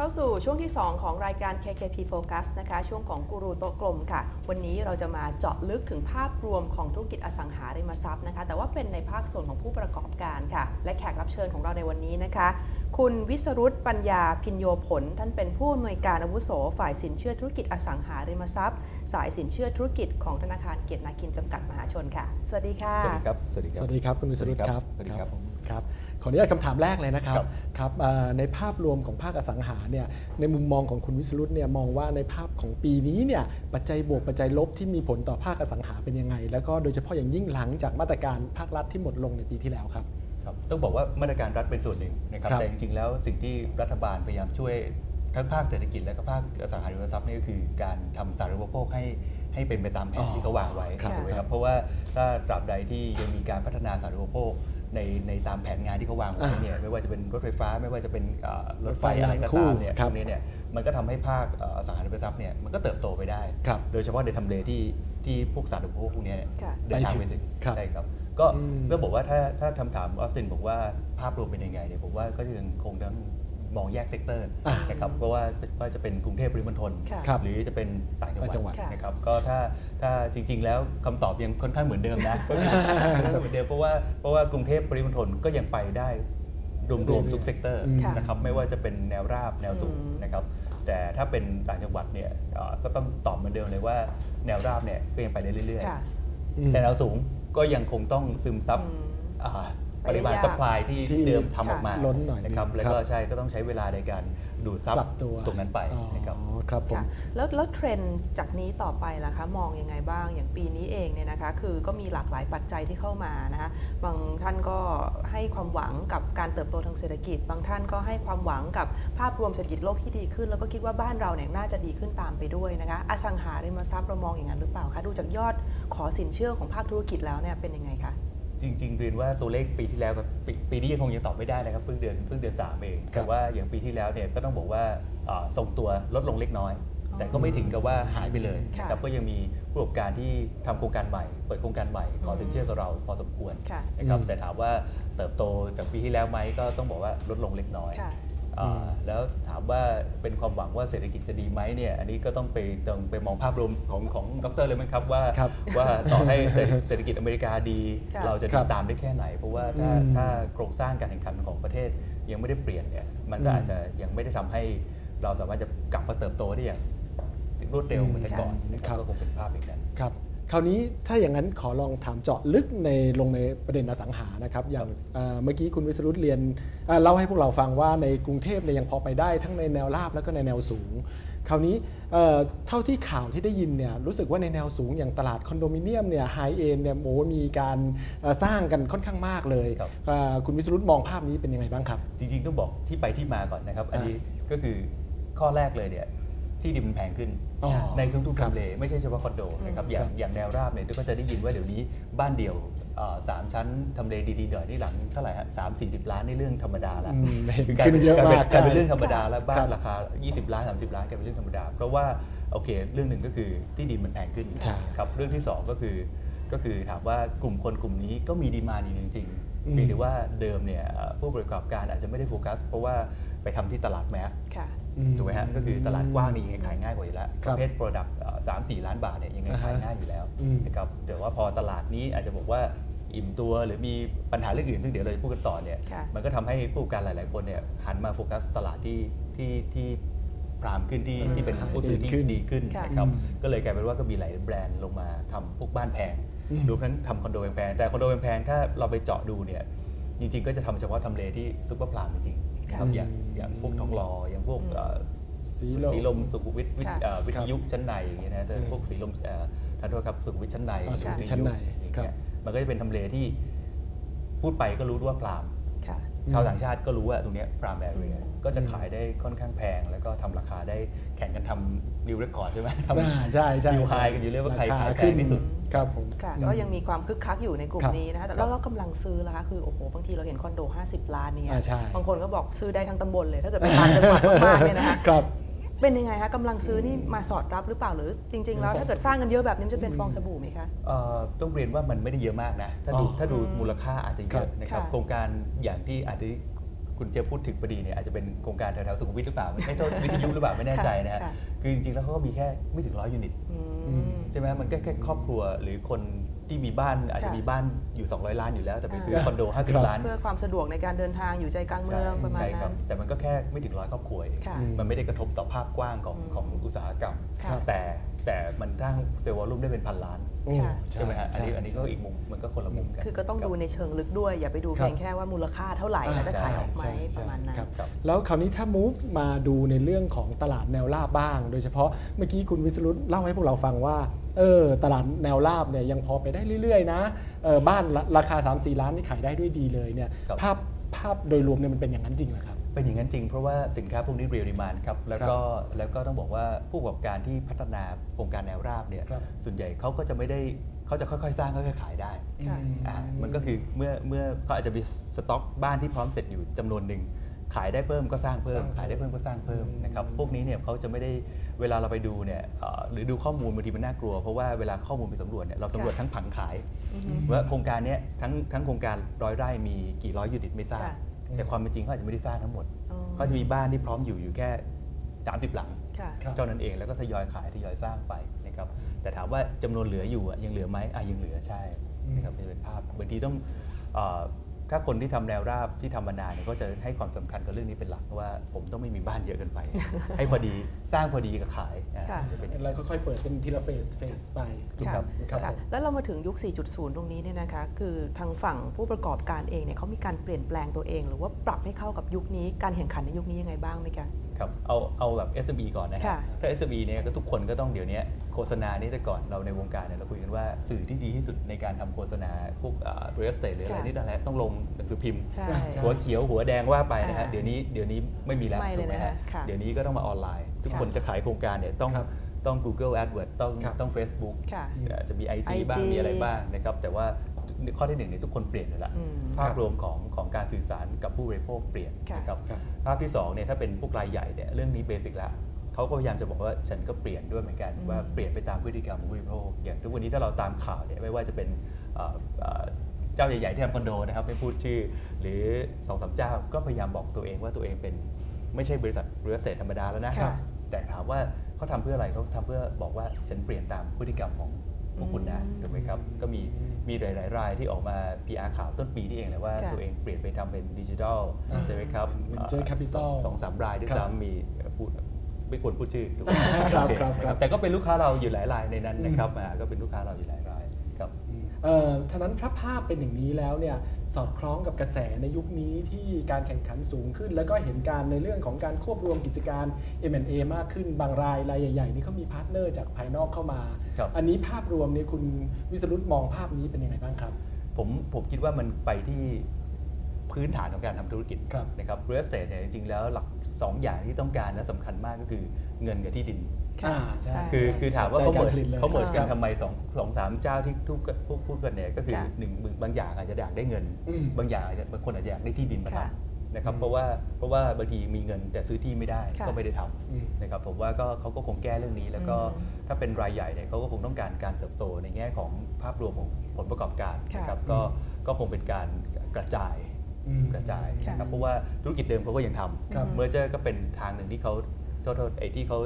กลับเข้าสู่ช่วงที่ 2 ของรายการ KKP Focus นะคะ ช่วงของกูรูโต๊ะกลมค่ะ วันนี้เราจะมาเจาะลึกถึงภาพรวมของธุรกิจอสังหาริมทรัพย์นะคะ แต่ว่าเป็นในภาคส่วนของผู้ประกอบการค่ะ และแขกรับเชิญของเราในวันนี้นะคะ คุณวิสรุตปัญญาพินโยผล ท่านเป็นผู้อำนวยการอาวุโสฝ่ายสินเชื่อธุรกิจอสังหาริมทรัพย์ สายสินเชื่อธุรกิจของธนาคารเกียรตินาคินจำกัดมหาชนค่ะ สวัสดีค่ะ สวัสดีครับ สวัสดีคสรับวัสดีครับคุณวิสรุตครับ สวัสดีครับผม ครับขออนุญาตคำถามแรกเลยนะครับครับครับเอ่อในภาพรวมของภาคอสังหาเนี่ยในมุมมองของคุณวิสรุตเนี่ยมองว่าในภาพของปีนี้เนี่ยปัจจัยบวกปัจจัยลบที่มีผลต่อภาคอสังหาเป็นยังไง แล้วก็โดยเฉพาะอย่างยิ่งหลังจากมาตรการภาครัฐที่หมดลงในปีที่แล้วครับครับต้องบอกว่ามาตรการรัฐเป็นส่วนหนึ่งนะครับครับแต่จริงๆแล้วสิ่งที่รัฐบาลพยายามช่วยทั้งภาคเศรษฐกิจและก็ภาคอสังหาริมทรัพย์นี่ก็คือการทำสาธารณูปโภคให้ให้เป็นไปตามแผนที่เขาวางไว้ครับถูกไหมครับเพราะว่าถ้าตราบใดที่ยังมีการพัฒนาสาธารณูปโภค ในในตามแผนงานที่เขาวางไว้เนี่ยไม่ว่าจะเป็นรถไฟฟ้าไม่ว่าจะเป็นเอ่อรถไฟอะไรก็ตามเนี่ยครัตบรงนี้เนี่ยมันก็ทำให้ภาคเอ่ออสังหาริมทรัพย์เนี่ยมันก็เติบโตไปได้ครับโดยเฉพาะในทำเลที่ที่พวกสาธารณูปโภคพวกเนี้ยเนี่ยค่ะเดินทางไปถึงครับใช่ครับก็อืมก็บอกว่าถ้าถ้าคำถามออสตินบอกว่าภาพรวมเป็นยังไงเนี่ยผมว่าก็ยังคงต้อง มองแยกเซกเตอร์อ่านะครับเพราะว่าว่าจะเป็นกรุงเทพปริมณฑลค่ะครับหรือจะเป็นต่างจังหวัดต่างจังหวัดค่ะนะครับก็ถ้าถ้าจริง ๆ แล้วคำตอบยังค่อนข้างเหมือนเดิมนะก็คือค่อนข้างเหมือนเดิมเพราะว่าเพราะว่ากรุงเทพปริมณฑลก็ยังไปได้รวมๆทุกเซกเตอร์อืมนะครับไม่ว่าจะเป็นแนวราบแนวสูงอืมนะครับแต่ถ้าเป็นต่างจังหวัดเนี่ยเอ่อก็ต้องตอบเหมือนเดิมเลยว่าแนวราบเนี่ยก็ยังไปได้เรื่อยค่ะๆอืมแต่แนวสูงก็ยังคงต้องซึมซับอืมอ่าไปปริมาณได้ยากซัพพลายที่ที่เดิมทำออกมาล้นหน่อยนะครับนึงแล้วก็ครับ ใช่ก็ต้องใช้เวลาในการดูดซับปรับตัวตรงนั้นไปอ๋อนะครับ ครับผม ค่ะแล้วแล้วเทรนด์จากนี้ต่อไปล่ะคะ มองยังไงบ้างอย่างปีนี้เองเนี่ยนะคะ คือก็มีหลากหลายปัจจัยที่เข้ามานะคะบางท่านก็ให้ความหวังกับการเติบโตทางเศรษฐกิจ บางท่านก็ให้ความหวังกับภาพรวมเศรษฐกิจโลกที่ดีขึ้น แล้วก็คิดว่าบ้านเราเนี่ยน่าจะดีขึ้นตามไปด้วยนะคะอสังหาริมทรัพย์เรามองอย่างนั้นหรือเปล่าคะดูจากยอดขอสินเชื่อของภาคธุรกิจแล้วเนี่ยเป็นยังไงคะ จริงๆเรียนว่าตัวเลขปีที่แล้วกับปีปีนี้ยังคงยังตอบไม่ได้นะครับเพิ่งเดือนเพิ่งเดือนสามเองครัแต่บว่าอย่างปีที่แล้วเนี่ยก็ต้องบอกว่าอ่าทรงตัวลดลงเล็กน้อยอ๋อแต่ก็ไม่ถึงกับว่าหายไปเลยค่ะนะครับก็ยังมีผู้ประกอบการที่ทำโครงการใหม่ เปิดโครงการใหม่ขอสินเชื่อกับเราพอสมควรค่ะนะครับอืมแต่ถามว่าเติบโตจากปีที่แล้วไหมก็ต้องบอกว่าลดลงเล็กน้อยค่ะอ่าอืม แล้วถามว่าเป็นความหวังว่าเศรษฐกิจจะดีไหมเนี่ยอันนี้ก็ต้องไปต้องไปมองภาพรวมของของดรเลยไหมครับว่าครับว่าต่อให้เศรษฐเศรษฐกิจอเมริกาดีค่ะเราจะครัดีบตามได้แค่ไหน เพราะว่าถ้าอืมถ้าโครงสร้างการแข่งขันของประเทศยังไม่ได้เปลี่ยนเนี่ยมันก็อืมอาจจะยังไม่ได้ทำให้เราสามารถจะกลับมาเติบโตได้อย่างรวดเร็วเหมือนแต่ก่อนนะคครัรับบก็คงเป็นภาพอย่างนั้น ครับคราวนี้ถ้าอย่างนั้นขอลองถามเจาะลึกในลงในประเด็นอสังหานะครับอย่างเอ่อเมื่อกี้คุณวิสรุตเรียนเอ่อเล่าให้พวกเราฟังว่าในกรุงเทพเนี่ยยังพอไปได้ทั้งในแนวราบแล้วก็ในแนวสูง คราวนี้เอ่อเท่าที่ข่าวที่ได้ยินเนี่ยรู้สึกว่าในแนวสูงอย่างตลาดคอนโดมิเนียมเนี่ยไฮเอ็นเนี่ยโอ้มีการเอ่อสร้างกันค่อนข้างมากเลยครับเอ่อคุณวิสรุตมองภาพนี้เป็นยังไงบ้างครับ จริงๆต้องบอกที่ไปที่มาก่อนนะครับ อันนี้ก็คือข้อแรกเลยเนี่ย ที่ดินมันแพงขึ้น อ๋อในทุกๆครับทำเลไม่ใช่เฉพาะคอนโดนะครับอย่างครับ อย่างแนวราบเนี่ยก็จะได้ยินว่าเดี๋ยวนี้บ้านเดี่ยวเอ่อสามชั้นทำเลดีๆหน่อยนี่หลังเท่าไหร่ฮะสามสี่สิบล้านนี่เรื่องธรรมดาแล้วอืมเห็นคือกลายเป็นขึ้นเยอะกลายเป็นมากกลายเป็นใช่เรื่องธรรมดาแล้วบ้าครันบราคา 20 ล้าน 30 ล้านกลายเป็นเรื่องธรรมดา เพราะว่าโอเคเรื่องหนึ่งก็คือที่ดินมันแพงขึ้นใช่ ครับเรื่องที่สองก็คือก็คือถามว่ากลุ่มคนกลุ่มนี้ก็มีดีมาอยู่จริงอืมๆเพียงแต่ว่าเดิมเนี่ยเอ่อผู้ประกอบการอาจจะไม่ได้โฟกัส เพราะว่าไปทำที่ตลาดแมส ค่ะอืมถูกไหมฮะก็คือตลาดกว้างนี่ยังไงขายง่ายกว่าอยู่แล้วคปรับระเภท Product สามสี่ล้านบาทเนี่ยยังไงอ่าฮะขายง่ายอยู่แล้วอืมนะครับแต่ว่าพอตลาดนี้อาจจะบอกว่าอิ่มตัวหรือมีปัญหาเรื่องอื่นซึ่งเดี๋ยวเราจะพูดกันต่อเนี่ยค่ะมันก็ทำให้ผู้ประกอบการหลาย ๆ คนเนี่ยหันมาโฟกัสตลาดที่ที่ที่พรามขึ้นที่อืมที่เป็นผู้ซื้อที่ดีขึ้นดีขึ้นค่ะนะครับอืมก็เลยกลายเป็นว่าก็มีหลายแบรนด์ลงมาทำพวกบ้านแพงอืมรวมทั้งทำคอนโดแพงๆแต่คอนโดแพงๆถ้าเราไปเจาะดูเนี่ยจริง ๆ ก็จะทำเฉพาะทำเลที่ซุปเปอร์พรามจริงๆนะ ครับค่ะอย่างอย่างพวกทองหล่ออย่างพวกอืมเอ่อสีลมสีลมสุขุมวิทวิทค่ะเอ่อวิทยุชั้นในอย่างเงี้ยนะแต่อืมพวกสีลมเอ่อท่านโทษครับสุขุมวิทชั้นในอ่าสุขุมวิททยุชั้นในอย่างครับเงี้ยมันก็จะเป็นทำเลที่พูดไปก็รู้ว่าพรามค่ะชาวต่างชาติก็รู้ว่าตรงเนี้พรามแอเรียอืมก็จะขายได้ค่อนข้างแพง แล้วก็ทำราคาได้แข่งกันทำนิวเรคคอร์ดใช่ไหมทอ่าใช่ใช่ำนิวไฮกันอยู่เรื่อยว่าใครราคาขายแพขึ้งนที่สุด ครับผมค่ะอืมก็ยังมีความคึกคักอยู่ในกลุ่มครับนี้นะคะแต่แล้วเรากำลังซื้อล่ะคะคือโอ้โหบางทีเราเห็นคอนโด 50 ล้านเนี่ยอ่าใช่บางคนก็บอกซื้อได้ทั้งตำบลเลยถ้าเกิดไปต่างจังหวัดมากๆเนี่ยนะคะครับเป็นยังไงคะกำลังซื้อนี่มาสอดรับหรือเปล่าหรือจริง ๆ แล้วถ้าเกิดสร้างกันเยอะแบบนี้มันจะเป็นฟองสบู่ไหมคะเอ่อต้องเรียนว่ามันไม่ได้เยอะมากนะ ถ้าดูอ๋อถ้าดูมูลค่าอาจจะเยอะครับนะครับค่ะโครงการอย่างที่อาจจะ คุณเจฟพูดถึงพอดีเนี่ยอาจจะเป็นโครงการแถวๆสุขุมวิทหรือเปล่าไม่โทษวิทยุหรือเปล่าไม่แน่ใจนะฮะค่ะคือจริงๆแล้วเขาก็มีแค่ไม่ถึงร้อยยูนิตอืมใช่ไหมมันก็แค่ครอบครัวหรือคนที่มีบ้านอาจจะค่ะมีบ้านอยู่ 200 ล้านอยู่แล้ว แต่ไปซื้ออ่าคอนโดครับ50 ล้าน เพื่อความสะดวกในการเดินทางอยู่ใจกลางเมืองประมาณใช่คนั้รับนแต่มันก็แค่ไม่ถึงร้อยครอบครัวเองค่ะมันไม่ได้กระทบต่อภาพกว้างของอืมของอุตสาหกรรมค่ะแต่ แต่มันสร้างเซลล์วอลลุ่มได้เป็นพันล้านโอ้ค่ะ ใช่ไหมฮะอันนี้ใช่อันนี้ก็อีกมุมมันก็คนละมุมกัน คือก็ต้องรับดูในเชิงลึกด้วย อย่าไปดูครับ เพียงแค่ว่ามูลค่าเท่าไหร่แล้วจะขายออกไหมใช่ใช่ประมาณนั้น ครับครับ แล้วคราวนี้ถ้า move มาดูในเรื่องของตลาดแนวราบบ้าง โดยเฉพาะเมื่อกี้คุณวิสรุตเล่าให้พวกเราฟังว่าเออตลาดแนวราบเนี่ยยังพอไปได้เรื่อยๆนะเออบ้านละราคา 3-4 ล้านนี่ขายได้ด้วยดีเลยเนี่ยครับ ภาพภาพโดยรวมเนี่ยมันเป็นอย่างนั้นจริงเหรอครับ เป็นอย่างนั้นจริงเพราะว่าสินค้าพวกนี้เรียลดีมานครับแล้วก็แล้วก็ต้องบอกว่าผู้ประกอบการที่พัฒนาโครงการแนวราบเนี่ยครับส่วนใหญ่เขาก็จะไม่ได้เขาจะค่อยๆ สร้างค่อยๆขายได้ค่ะอ่ามันก็คือเมื่อเมื่อเขาอาจจะมีสต็อกบ้านที่พร้อมเสร็จอยู่จำนวนหนึ่งขายได้เพิ่มก็สร้างเพิ่มสร้างเพิ่ม ขายได้เพิ่มก็สร้างเพิ่มอืมนะครับพวกนี้เนี่ยเขาจะไม่ได้เวลาเราไปดูเนี่ยเอ่อหรือดูข้อมูลบางทีมันน่ากลัว เพราะว่าเวลาข้อมูลไปสำรวจเนี่ยเราสำรวจทั้งผังขายอือฮึว่าโครงการเนี้ยทั้งทั้งโครงการร้อยไร่มีกี่ร้อยยูนิตไม่ทราบค่ะ แต่ความเป็นจริงเขาอาจจะไม่ได้สร้างทั้งหมดอ๋อเขาจะมีบ้านที่พร้อมอยู่อยู่แค่ 30 หลังค่ะครับเท่านั้นเองแล้วก็ทยอยขายทยอยสร้างไปนะครับแต่ถามว่าจำนวนเหลืออยู่อะยังเหลือไหมอะยังเหลือใช่นะครับนี่เป็นภาพบางทีต้องเอ่อ ถ้าคนที่ทำแนวราบที่ทำมานานเนี่ยก็จะให้ความสำคัญกับเรื่องนี้เป็นหลักว่า ผมต้องไม่มีบ้านเยอะเกินไป ให้พอดีสร้างพอดีกับขายอะค่ะจะเป็นอย่างนั้นแล้วค่อยๆเปิดเป็นทีละเฟสเฟสไปถูกค่ะครับครับค่ะผมแล้วเรามาถึงยุค 4.0 ตรงนี้เนี่ยนะคะคือทางฝั่งผู้ประกอบการเองเนี่ยเขามีการเปลี่ยนแปลงตัวเอง หรือว่าปรับให้เข้ากับยุคนี้การแข่งขันในยุคนี้ยังไงบ้างไหมคะครับเอาเอาแบบ SME ก่อนนะฮะค่ะถ้า SME เนี่ยก็ทุกคนก็ต้องเดี๋ยวนี้ โฆษณานี่แต่ก่อนเราในวงการเนี่ยเราคุยกันว่าสื่อที่ดีที่สุดในการทำโฆษณาพวกอ่า real estate หรืออะไรค่ะนี่นั่นแหละต้องลงหนังสือพิมพ์ใช่ใช่หัวเขียวหัวแดงว่าไปนะฮะอ่าเดี๋ยวนี้เดี๋ยวนี้ไม่มีแล้วไม่เลยถูกไหมนะคะฮะค่ะเดี๋ยวนี้ก็ต้องมาออนไลน์ ทุกค่ะคนจะขายโครงการเนี่ยต้องครับต้อง Google AdWords ต้องครับต้อง Facebook ค่ะเอ่อจะมี IG, IG บ้างมีอะไรบ้างนะครับแต่ว่าข้อที่หนึ่งเนี่ยทุกคนเปลี่ยนเลยละอืมภาพรวมของของการสื่อสารกับผู้บริโภคเปลี่ยนค่ะนะครับครับภาพที่2เนี่ยถ้าเป็นพวกรายใหญ่เนี่ยเรื่องนี้เบสิกละ เขาก็พยายามจะบอกว่าฉันก็เปลี่ยนด้วยเหมือนกันอืมว่าเปลี่ยนไปตามพฤติกรรมของผู้บริโภคอย่างทุกวันนี้ถ้าเราตามข่าวเนี่ยไม่ว่าจะเป็นเอ่อเอ่อเจ้าใหญ่ๆที่ทำคอนโดนะครับไม่พูดชื่อ หรือสองสามเจ้าก็พยายามบอกตัวเองว่าตัวเองเป็นไม่ใช่บริษัทเรือเศษธรรมดาแล้วนะค่ะแต่ถามว่าเขาทำเพื่ออะไรเขาทำเพื่อบอกว่าฉันเปลี่ยนตามพฤติกรรมของพวกคุณนะอืมถูกไหมครับ ก็มีมีหลาย ๆ รายที่ออกมา PR ข่าวต้นปีนี่เองเลยว่าค่ะตัวเองเปลี่ยนไปทำเป็นดิจิทัลอ่าใช่ไหมครับ Venture Capital สองสามรายด้วยครับซ้ำมีพูด ไม่ควรพูดชื่อถูกไหมครับโอเครับครับ แต่ก็เป็นลูกค้าเราอยู่หลายรายในนั้นนะครับอ่าก็เป็นลูกค้าเราอยู่หลายรายครับเอ่อท่านั้นถ้าภาพเป็นอย่างนี้แล้วเนี่ยสอดคล้องกับกระแสในยุคนี้ที่การแข่งขันสูงขึ้น แล้วก็เห็นการในเรื่องของการควบรวมกิจการ M&A มากขึ้นบางรายรายใหญ่ๆนี่เขามีพาร์ทเนอร์จากภายนอกเข้ามา ครับ อันนี้ภาพรวมเนี่ยคุณวิสรุตมองภาพนี้เป็นยังไงบ้างครับ ผมผมคิดว่ามันไปที่พื้นฐานของการทำธุรกิจครับนะครับ real estate เนี่ยจริงๆแล้วหลัก สองอย่างที่ต้องการและสำคัญมากก็คือเงินกับที่ดินค่ะอ่าใช่ใช่คือคือถามว่าเขาใจเมิกร์ผลิตลยเขาเมิร์กันครับทำไมสองสองสามเจ้าที่ทุกพูดพูดกันเนี่ยก็คือค่ะหนึ่งบางอย่างอาจจะอยากได้เงินอืมบางอย่างอาจจะบางคนอาจจะอยากได้ที่ดินมาค่ะทำนะครับอืมเพราะว่าเพราะว่าบางทีมีเงินแต่ซื้อที่ไม่ได้ค่ะก็ไม่ได้ทอืมำนะครับผมว่าก็เขาก็คงแก้เรื่องนี้ แล้วก็อืมถ้าเป็นรายใหญ่เนี่ยเขาก็คงต้องการการเติบโตในแง่ของภาพรวมของผลประกอบการค่ะนะครับก็ก็คงเป็นการกระจายอืม กระจายค่ะนะครับเพราะว่าธุรกิจเดิมเขาก็ยังทครับำเมอร์เจอร์ก็เป็นทางหนึ่งที่เขาโทษโทษไอ้ที่เขา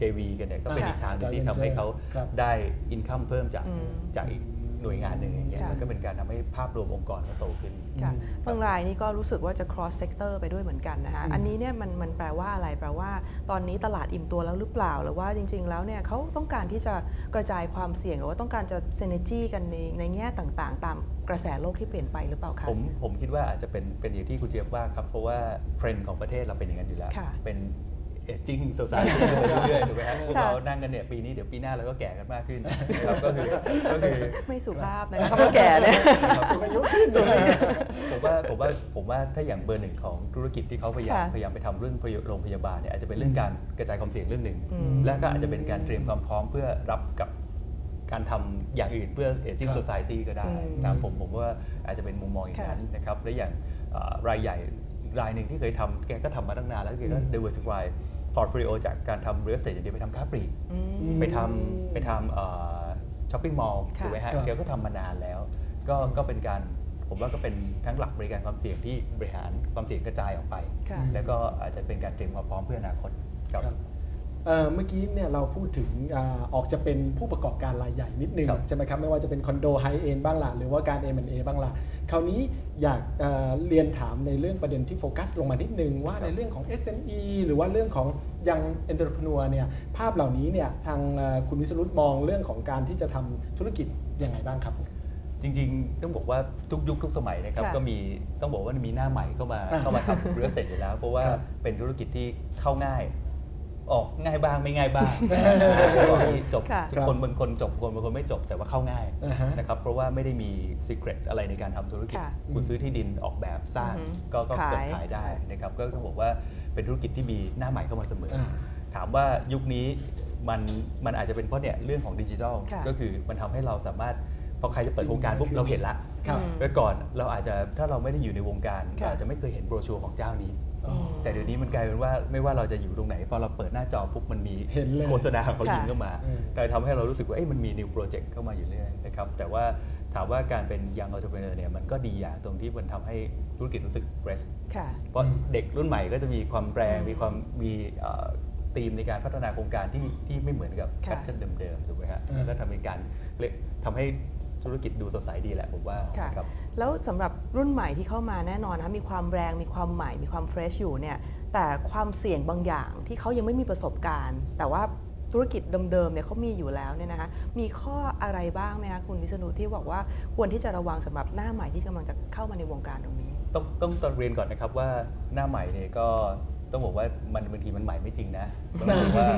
JV กันเนี่ยก็เป็นค่ะอีกทางหนึงที่ Joint ทำให้ venture เขาครับได้อินคัมเพิ่มจากอืมจากอีก หน่วยงานหนึ่งอย่างเงี้ยค่ะ มันก็เป็นการทำให้ภาพรวมองค์กรเขาโตขึ้น ค่ะอืมบางรายนี่ก็รู้สึกว่าจะ cross sector ไปด้วยเหมือนกันนะคะอืม อันนี้เนี่ยมันมันแปลว่าอะไรแปลว่า ตอนนี้ตลาดอิ่มตัวแล้วหรือเปล่า หรือว่าจริง ๆ แล้วเนี่ยเขาต้องการที่จะกระจายความเสี่ยง หรือว่าต้องการจะ synergy กันในในแง่ต่างๆ ตามกระแสโลกที่เปลี่ยนไปหรือเปล่าคะ ผมผมคิดว่าอาจจะเป็นเป็นอย่างที่คุณเจี๊ยบว่าครับ เพราะว่าเทรนด์ของประเทศเราเป็นอย่างนั้นอยู่แล้ว ค่ะเป็นเอ จิ้งโซซายตี้ไปเรื่อยๆถูกไหมฮะพวกค่ะเรานั่งกันเนี่ยปีนี้เดี๋ยวปีหน้าเราก็แก่กันมากขึ้นนะครับก็คือก็คือไม่สุภาพนะคะคำว่าแก่เนี่ยสูงอายุขึ้นผมว่าผมว่าผมว่าถ้าอย่างเบอร์หนึ่งของธุรกิจที่เขาพยายามค่ะพยายามไปทำเรื่องโรงพยาบาลเนี่ยอาจจะเป็นเรื่องการกระจายความเสี่ยงเรื่องหนึ่งอืมและก็อาจจะเป็นการเตรียมความพร้อมเพื่อรับกับการทำอย่างอื่นเพื่อ aging ครับ society ก็ได้อืมนะครับผมผมว่าอาจจะเป็นมุมมองอย่างค่ะนั้นนะครับและอย่างเอ่อรายใหญ่อีกรายหนึ่งที่เคยทำแกก็ทำมาตั้งนานแล้วแกก็ อืม diversify portfolio จากการทำ real estate อย่างเดียวไปทำค้าปลีกอืมไปทำไปทำช้อปปิ้งมอลล์ค่ะถูกไหมฮะครับแกก็ทำมานานแล้ว ก็ก็เป็นการคผมว่าก็เป็นทั้งหลักบริการความเสี่ยงที่บริหารความเสี่ยงกระจายออกไปค่ะแล้วก็อาจจะเป็นการเตรียมความพร้อมเพื่ออนาคตครับครับ เอ่อเมื่อกี้เนี่ยเราพูดถึงอาออกจะเป็นผู้ประกอบการรายใหญ่นิดนึงครับใช่ไหมครับไม่ว่าจะเป็นคอนโดไฮเอ็นบ้างล่ะหรือว่าการ M&A บ้างล่ะคราวนี้อยากเอ่อเรียนถามในเรื่องประเด็นที่โฟกัสลงมานิดนึงว่าในเรื่องของ SME หรือว่าเรื่องของยัง entrepreneur เนี่ยภาพเหล่านี้เนี่ยทางเอ่อคุณวิสรุตมองเรื่องของการที่จะทำธุรกิจยังไงบ้างครับจริงๆ ต้องบอกว่าทุกยุคทุกสมัยนะครับค่ะก็มีต้องบอกว่ามีหน้าใหม่เข้ามาอ่าเข้ามาทำเรือเสร็จอยู่แล้ว เพราะว่าครับเป็นธุรกิจที่เข้าง่าย ออกง่ายบ้างไม่ง่ายบ้างก่อนที่จบค่ะทุกคนบางคนจบคนบางคนไม่จบแต่ว่าเข้าง่ายอ่าฮะนะครับเพราะว่าไม่ได้มี secret อะไรในการทำธุรกิจค่ะคุณซื้อที่ดินออกแบบสร้างอือฮึก็ก็ขายเกิดขายได้นะครับก็ต้องบอกว่าเป็นธุรกิจที่มีหน้าใหม่เข้ามาเสมออ่าถามว่ายุคนี้มันมันอาจจะเป็นเพราะเนี่ยเรื่องของดิจิทัลค่ะก็คือมันทำให้เราสามารถพอใครจะเปิดโครงการปุ๊บเราเห็นละครับอืมเมื่อก่อนเราอาจจะถ้าเราไม่ได้อยู่ในวงการค่ะเราอาจจะไม่เคยเห็นโบรชัวร์ของเจ้านี้อ๋อ แต่เดี๋ยวนี้มันกลายเป็นว่าไม่ว่าเราจะอยู่ตรงไหนพอเราเปิดหน้าจอปุ๊บมันมีเห็นเลยโฆษณาของเขาค่ะยิงเข้ามาอืมกลายทำให้เรารู้สึกว่าเอ้ยมันมี new project เข้ามาอยู่เรื่อยนะครับแต่ว่าถามว่าการเป็น young entrepreneur เนี่ยมันก็ดีอย่างตรงที่มันทำให้ธุรกิจรู้สึก fresh ค่ะเพราะเด็กรุ่นใหม่ก็จะมีความแรงอืมมีความมีธีมในการพัฒนาโครงการที่ที่ไม่เหมือนกับแพค่ะทเทิร์นเดิมๆถูกไหมฮะอืมก็ทำเป็นการเรียกทำให้ธุรกิจดูสดใสดีแหละผมว่าค่ะครับ แล้วสำหรับรุ่นใหม่ที่เข้ามาแน่นอนนะคะมีความแรงมีความใหม่มีความเฟรชอยู่เนี่ยแต่ความเสี่ยงบางอย่างที่เขายังไม่มีประสบการณ์ แต่ว่าธุรกิจเดิมๆเนี่ยเขามีอยู่แล้วเนี่ยนะคะมีข้ออะไรบ้างไหมคะคุณวิษณุที่บอกว่าควรที่จะระวังสำหรับหน้าใหม่ที่กำลังจะเข้ามาในวงการตรงนี้ ต้องต้องต้องเรียนก่อนนะครับว่าหน้าใหม่เนี่ยก็ต้องบอกว่ามันบางทีมันใหม่ไม่จริงนะต้องบอกว่า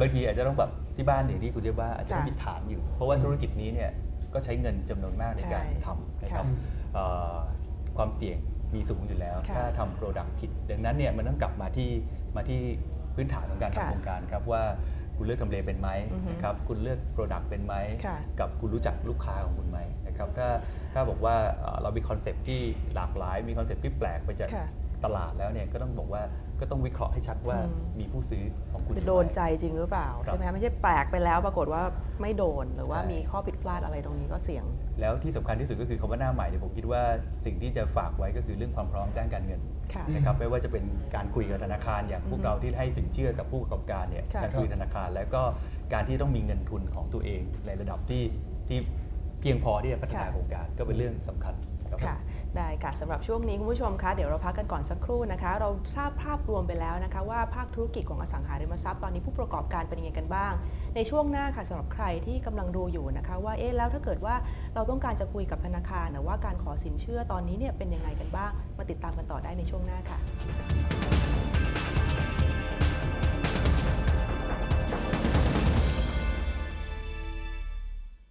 บางทีอาจจะต้องแบบที่บ้านอย่างที่คุณเจ๊ว่าอาจจะต้องค่ะมีฐานอยู่ เพราะว่าธุรกิจนี้เนี่ย ก็ใช้เงินจำนวนมากในการใช่ทำนะครับค่ะเอ่อความเสี่ยงมีสูงอยู่แล้ว ค่ะถ้าทำโปรดักต์ผิด ดังนั้นเนี่ยมันต้องกลับมาที่มาที่พื้นฐานของการค่ะทำโครงการครับว่าคุณเลือกทำเลเป็นไหมอือฮึนะครับคุณเลือกโปรดักต์เป็นไหม ค่ะกับคุณรู้จักลูกค้าของคุณไหมนะครับถ้าถ้าบอกว่าเอ่อเรามีคอนเซปต์ที่หลากหลาย มีคอนเซปต์ที่แปลกไปจากค่ะตลาดแล้วเนี่ยก็ต้องบอกว่าก็ต้องวิเคราะห์ให้ชัดว่าอืม มีผู้ซื้อของคุณจะอยู่ โดนไหมใจจริงหรือเปล่าครับใช่ไหมคะไม่ใช่แปลกไปแล้วปรากฏว่าไม่โดนหรือว่าใช่มีข้อผิดพลาดอะไรตรงนี้ก็เสี่ยง แล้วที่สำคัญที่สุดก็คือคำว่าหน้าใหม่เนี่ยผมคิดว่าสิ่งที่จะฝากไว้ก็คือเรื่องความพร้อมด้านการเงินค่ะนะครับไม่ว่าจะเป็นการคุยกับธนาคารอย่างพวกอือฮึเราที่ให้สินเชื่อกับผู้ประกอบการเนี่ยค่ะการคุยธนาคาร แล้วก็การที่ต้องมีเงินทุนของตัวเองในระดับที่ที่เพียงพอที่จะพัฒนาค่ะโครงการก็เป็นเรื่องสำคัญครับค่ะ ได้ค่ะสำหรับช่วงนี้คุณผู้ชมคะเดี๋ยวเราพักกันก่อนสักครู่นะคะ เราทราบภาพรวมไปแล้วนะคะ ว่าภาคธุรกิจของอสังหาริมทรัพย์ตอนนี้ผู้ประกอบการเป็นยังไงกันบ้าง ในช่วงหน้าค่ะสำหรับใครที่กำลังดูอยู่นะคะ ว่าเอ๊ะแล้วถ้าเกิดว่าเราต้องการจะคุยกับธนาคารหรือว่าการขอสินเชื่อตอนนี้เนี่ยเป็นยังไงกันบ้าง มาติดตามกันต่อได้ในช่วงหน้าค่ะ